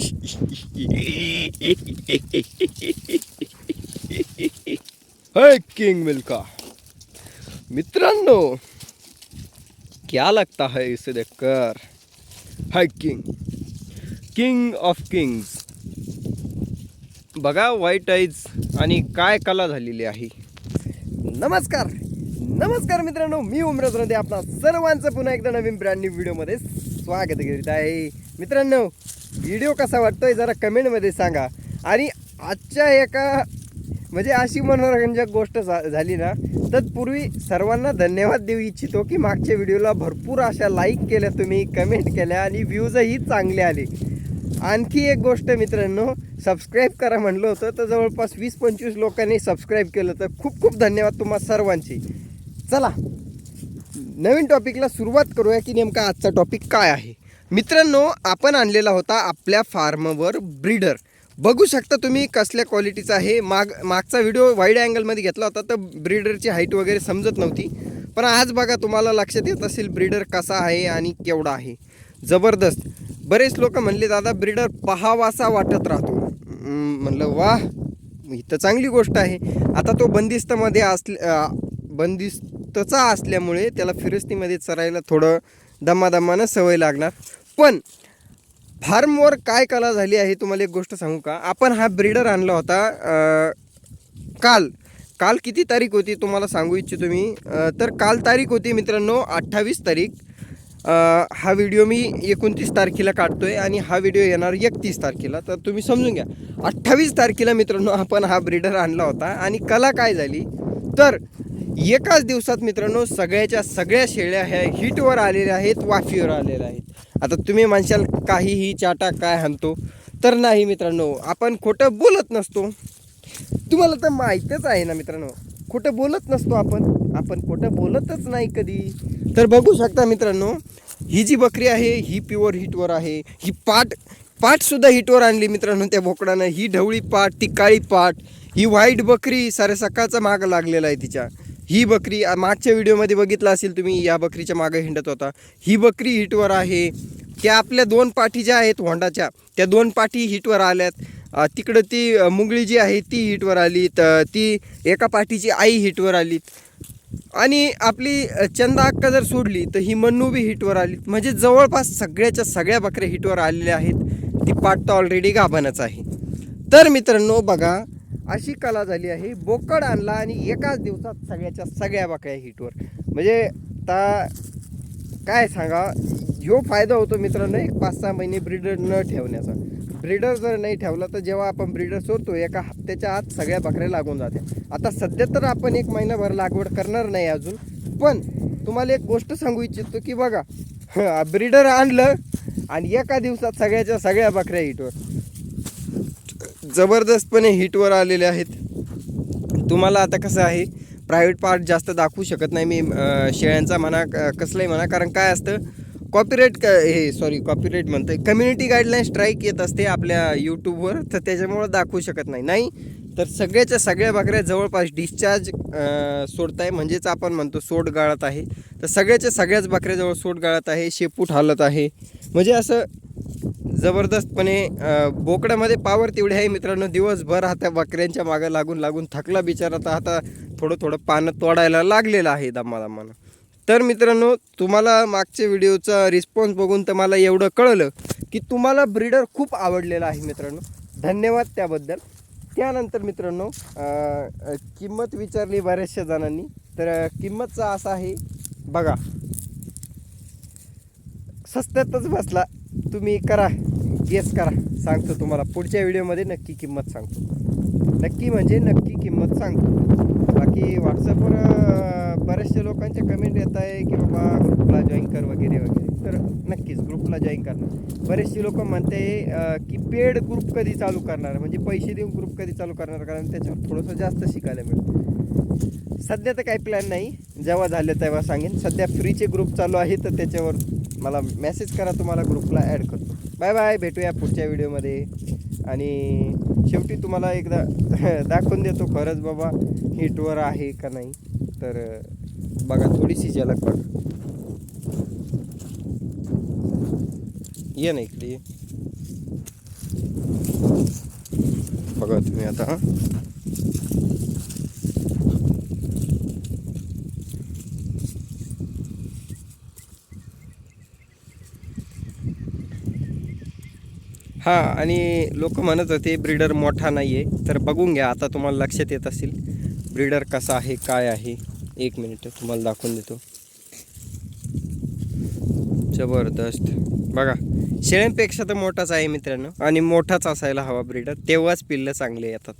है किंग मिल्का मित्रांनो क्या लगता है इसे देखकर? Hiking king king of kings बघा व्हाईट आईज आणि काय कला झालेली आहे. नमस्कार. नमस्कार मित्रांनो मी उमरजमध्ये आपला सर्वांचं पुन्हा एकदा नवीन ब्रँड न्यू व्हिडिओमध्ये स्वागत करीत आहे. मित्रांनो व्हिडिओ कसा वाटतोय जरा कमेंटमध्ये सांगा. आणि आजच्या एका म्हणजे अशी मनोरंजक गोष्ट झा- झाली ना तत्पूर्वी सर्वांना धन्यवाद देऊ इच्छितो की मागच्या व्हिडिओला भरपूर अशा लाईक केल्या तुम्ही कमेंट केल्या आणि व्ह्यूजही चांगले आले. आणखी एक गोष्ट मित्रांनो सबस्क्राईब करा म्हणलं होतं तर जवळपास वीस पंचवीस लोकांनी सबस्क्राईब केलं तर खूप खूप धन्यवाद तुम्हा सर्वांची. चला नवीन टॉपिकला सुरुवात करूया की नेमका आजचा टॉपिक काय आहे? मित्रांनो आपण आणलेला होता आपल्या फार्मवर ब्रीडर. बघू शकता तुम्ही कसल्या क्वालिटीचा आहे. माग मागचा व्हिडिओ वाईड अँगलमध्ये घेतला होता तर ब्रीडरची हाईट वगैरे समजत नव्हती. पण आज बघा तुम्हाला लक्षात येत असेल ब्रीडर कसा आहे आणि केवढा आहे. जबरदस्त. बरेच लोक म्हणले दादा ब्रीडर पहावासा वाटत राहतो. म्हणलं वा ही तर चांगली गोष्ट आहे. आता तो बंदिस्तमध्ये असल्या बंदिस्तचा असल्यामुळे त्याला फिरस्तीमध्ये चरायला थोडं दमादमानं सवय लागणार. पण फार्मवर काय कला झाली आहे तुम्हाला एक गोष्ट सांगू का? आपण हा ब्रीडर आणला होता काल. काल किती तारीख होती तुम्हाला सांगू इच्छितो मी? तर काल तारीख होती मित्रांनो अठ्ठावीस तारीख. हा व्हिडिओ मी एकोणतीस तारखेला काढतो आहे आणि हा व्हिडिओ येणार एकतीस तारखेला. तर तुम्ही समजून घ्या. अठ्ठावीस तारखेला मित्रांनो आपण हा ब्रीडर आणला होता आणि कला काय झाली? तर एकाच दिवसात मित्रांनो सगळ्याच्या सगळ्या शेळ्या ह्या हिटवर आलेल्या आहेत वाफीवर आलेल्या आहेत. आता तुम्ही म्हणशाल काहीही चाटा काय हाणतो? तर नाही मित्रांनो आपण खोटं बोलत नसतो. तुम्हाला तर माहीतच आहे ना मित्रांनो खोटं बोलत नसतो आपण. आपण खोटं बोलतच नाही कधी. तर बघू शकता मित्रांनो ही जी बकरी आहे ही प्युअर हिटवर आहे. ही पाट पाटसुद्धा हिटवर आणली मित्रांनो त्या बोकडानं. ही ढवळी पाट ती काळी पाट ही व्हाईट बकरी सारे सकाळचा मागं लागलेला आहे तिच्या. ही बकरी मागच्या व्हिडिओमध्ये बघितलं असेल तुम्ही या बकरीच्या मागं हिंडत होता. ही बकरी हिटवर आहे. त्या आपल्या दोन पाठी ज्या आहेत होंडाच्या त्या दोन पाठी हिटवर आल्यात. तिकडं ती मुंगळी जी आहे ती हिटवर आली. तर ती एका पाठीची आई हिटवर आली. आणि आपली चंदा अक्का जर सोडली तर ही मन्नू बी हिटवर आली. म्हणजे जवळपास सगळ्याच्या सगळ्या बकऱ्या हिटवर आलेल्या आहेत. ती पाठ तर ऑलरेडी गाभानच आहे. तर मित्रांनो बघा अशी कला झाली आहे. बोकड आणला आणि एकाच दिवसात सगळ्याच्या सगळ्या बकऱ्या हिटवर. म्हणजे आता काय सांगा ह्यो फायदा होतो मित्रांनो एक पाच सहा महिने ब्रीडर न ठेवण्याचा. ब्रीडर जर नाही ठेवला तर जेव्हा आपण ब्रीडर सोडतो एका हप्त्याच्या आत सगळ्या बकऱ्या लागून जाते आता सध्या तर आपण एक महिनाभर लागवड करणार नाही अजून पण तुम्हाला एक गोष्ट सांगू इच्छितो की बघा ब्रीडर आणलं आणि एका दिवसात सगळ्याच्या सगळ्या बकऱ्या हिटवर. जबरदस्तपणे हिटवर आलेले आहेत. तुम्हाला आता कसं आहे प्रायव्हेट पार्ट जास्त दाखवू शकत नाही मी शेळ्यांचा म्हणा क- कसलाही म्हणा कारण काय असतं कॉपीराईट क हे सॉरी कॉपीराईट म्हणतं कम्युनिटी गाईडलाईन स्ट्राईक येत असते आपल्या यूट्यूबवर तर त्याच्यामुळं दाखवू शकत नाही. नाही तर सगळ्याच्या सगळ्या बकऱ्या जवळपास डिस्चार्ज सोडत आहे म्हणजेच आपण म्हणतो सोड गाळत आहे. तर सगळ्याच्या सगळ्याच बकऱ्याजवळ सोड गाळत आहे शेपूट हालत आहे. म्हणजे असं जबरदस्तपणे बोकड्यामध्ये पावर तेवढी आहे मित्रांनो. दिवसभर आता बकऱ्यांच्या मागं लागून लागून थकला बिचारा. तर आता थोडं थोडं पानं तोडायला लागलेलं आहे दमादमानं. तर मित्रांनो तुम्हाला मागच्या व्हिडिओचा रिस्पॉन्स बघून तर मला एवढं कळलं की तुम्हाला ब्रीडर खूप आवडलेला आहे मित्रांनो. धन्यवाद त्याबद्दल. त्यानंतर मित्रांनो किंमत विचारली बऱ्याचशा जणांनी. तर किंमतचा असा आहे बघा. सस्त्यातच बसला. तुम्ही करा गेस करा. सांगतो तुम्हाला. पुढच्या व्हिडिओमध्ये नक्की किंमत सांगतो. नक्की म्हणजे नक्की किंमत सांगतो. बाकी व्हॉट्सअपवर अं, बऱ्याचशा लोकांचे कमेंट येत आहे की बाबा ग्रुपला जॉईन कर वगैरे वगैरे. तर नक्कीच ग्रुपला जॉईन करणार. बरेचसे लोक म्हणते की पेड ग्रुप कधी चालू करणार? म्हणजे पैसे देऊन ग्रुप कधी चालू करणार? कारण त्याच्यावर थोडंसं जास्त शिकायला मिळतं. सध्या तर काही प्लॅन नाही. जेव्हा झालं तेव्हा सांगेन. सध्या फ्रीचे ग्रुप चालू आहे तर त्याच्यावर मला मेसेज करा तुम्हाला ग्रुपला ॲड करतो. बाय बाय भेटूया पुढच्या व्हिडिओमध्ये आणि शेवटी तुम्हाला एकदा दाखवून देतो खरंच बाबा हिटवर आहे का नाही. तर बघा थोडीशी झलक बघा. ये ना इकडे बघा तुम्ही आता हां आणि लोक म्हणत होते ब्रीडर मोठा नाही आहे तर बघून घ्या आता तुम्हाला लक्षात येत असेल ब्रीडर कसा आहे काय आहे. एक मिनिट तुम्हाला दाखवून देतो. जबरदस्त. बघा शेळ्यांपेक्षा तर मोठाच आहे मित्रांनो आणि मोठाच असायला हवा ब्रीडर तेव्हाच पिल्लं चांगले येतात.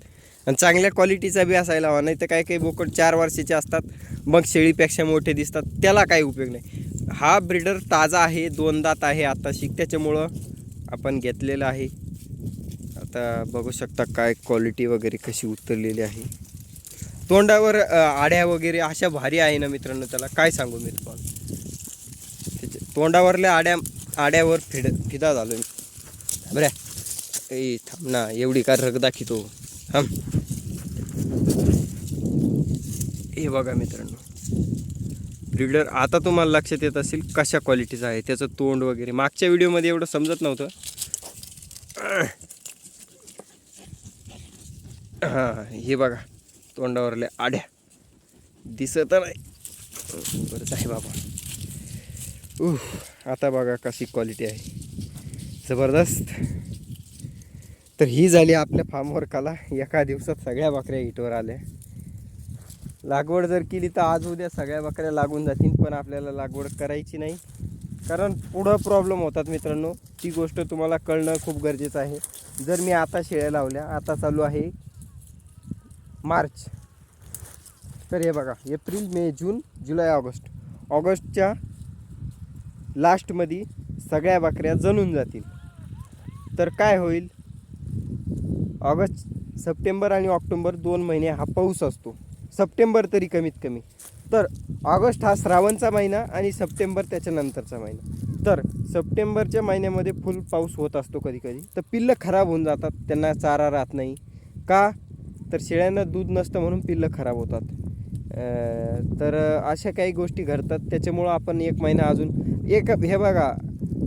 आणि चांगल्या क्वालिटीचा बी असायला हवा नाही तर काही काही बोकड चार वर्षाचे असतात मग शेळीपेक्षा मोठे दिसतात. त्याला काही उपयोग नाही. हा ब्रीडर ताजा आहे दोन दात आहे आता शिक त्याच्यामुळं आपण घेतलेलं आहे. आता बघू शकता काय क्वालिटी वगैरे कशी उतरलेली आहे. तोंडावर आड्या वगैरे अशा भारी आहे ना मित्रांनो त्याला काय सांगू मी तुम्हाला. तोंडावरल्या आड्या आड्यावर फिड फिदा झालो मी. बऱ्या ए थांब ना एवढी का रग दाखितो थांब. हे बघा मित्रांनो. ब्रिडर आता तुम्हाला लक्षात येत असेल कशा क्वालिटीचं आहे त्याचं तोंड वगैरे. मागच्या व्हिडिओमध्ये एवढं समजत नव्हतं. हां हे बघा तोंडावरल्या आड्या. दिसत नाही. बरंच आहे बाबा. उह आता बघा कशी क्वालिटी आहे. जबरदस्त. तर ही झाली आपल्या फार्मवर कला एका दिवसात सगळ्या बकऱ्या हिटवर आल्या. लागवड जर केली तर आज उद्या सगळ्या बकऱ्या लागून जातील पण आपल्याला लागवड करायची नाही. कारण पुढं प्रॉब्लेम होतात मित्रांनो. ती गोष्ट तुम्हाला कळणं खूप गरजेचं आहे. जर मी आता शेळ्या लावल्या आता चालू आहे मार्च. तर हे बघा एप्रिल मे जून जुलै ऑगस्ट. ऑगस्टच्या लास्टमध्ये सगळ्या बकऱ्या जणून जातील. तर काय होईल? ऑगस्ट सप्टेंबर आणि ऑक्टोबर दोन महिने हा पाऊस असतो. सप्टेंबर तरी कमीत कमी. तर ऑगस्ट हा श्रावणचा महिना आणि सप्टेंबर त्याच्यानंतरचा महिना. तर सप्टेंबरच्या महिन्यामध्ये फुल पाऊस होत असतो कधी कधी तर पिल्लं खराब होऊन जातात. त्यांना चारा राहत नाही. का? तर शेळ्यांना दूध नसतं म्हणून पिल्लं खराब होतात. तर अशा काही गोष्टी घडतात. त्याच्यामुळं आपण एक महिना अजून एक हे बघा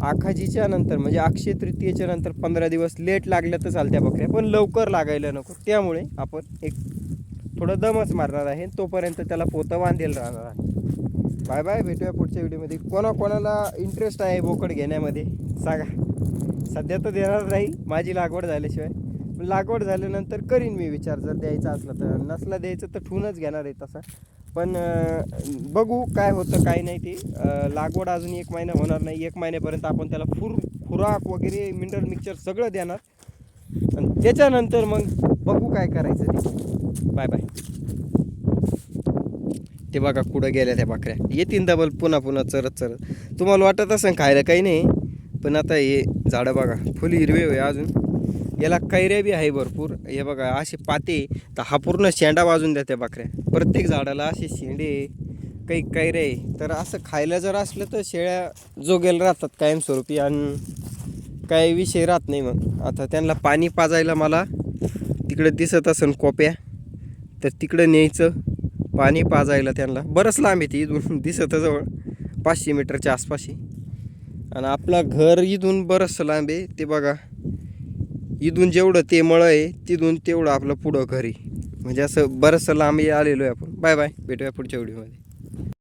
आखाजीच्या नंतर म्हणजे अक्षय तृतीयेच्या नंतर पंधरा दिवस लेट लागल्या तर चालत्या बकऱ्या पण लवकर लागायला नको. त्यामुळे आपण एक थोडं दमच मारणार आहे. तोपर्यंत त्याला पोतं बांधेल राहणार. आहे बाय बाय भेटूया पुढच्या व्हिडिओमध्ये. कोणाकोणाला इंटरेस्ट आहे बोकड घेण्यामध्ये सांगा. सध्या तर देणार नाही माझी लागवड झाल्याशिवाय. लागवड झाल्यानंतर करीन मी विचार जर द्यायचा असला तर. नसला द्यायचं तर ठूनच घेणार आहे तसा. पण बघू काय होतं काय नाही ते. लागवड अजून एक महिना होणार नाही. एक महिन्यापर्यंत आपण त्याला फुर खुराक वगैरे मिनरल मिक्सचर सगळं देणार. आणि त्याच्यानंतर मग काय करायचं ते? Bye bye. ते बघा कुठं गेल्या त्या बकऱ्या. येतील डबल पुन्हा पुन्हा चरत चरत. तुम्हाला वाटत असेल खायला काही नाही पण आता हे झाडं बघा फुल हिरवे होय अजून. याला कैऱ्या बी आहे भरपूर. हे बघा असे पाते तर हा पूर्ण शेंडा वाजून द्या त्या बकऱ्या. प्रत्येक झाडाला असे शेंडे काही कैरे आहे. तर असं खायला जर असलं तर शेळ्या जोगेल राहतात कायमस्वरूपी आणि काही विषय राहत नाही मग. आता त्यांना पाणी पाजायला मला तिकडे दिसत असेल कोप्या तर तिकडं न्यायचं पाणी पाजायला त्यांना. बरंच लांब येते इथून दिसतं जवळ पाचशे मीटरच्या आसपास आणि आपला घर इथून बरंचसं लांब आहे ते बघा. इथून जेवढं ते मळं आहे तिथून तेवढं आपलं पुढं घरी म्हणजे असं बरंचसं लांब आलेलो आहे आपण. Bye bye. भेटूया पुढच्या व्हिडिओमध्ये.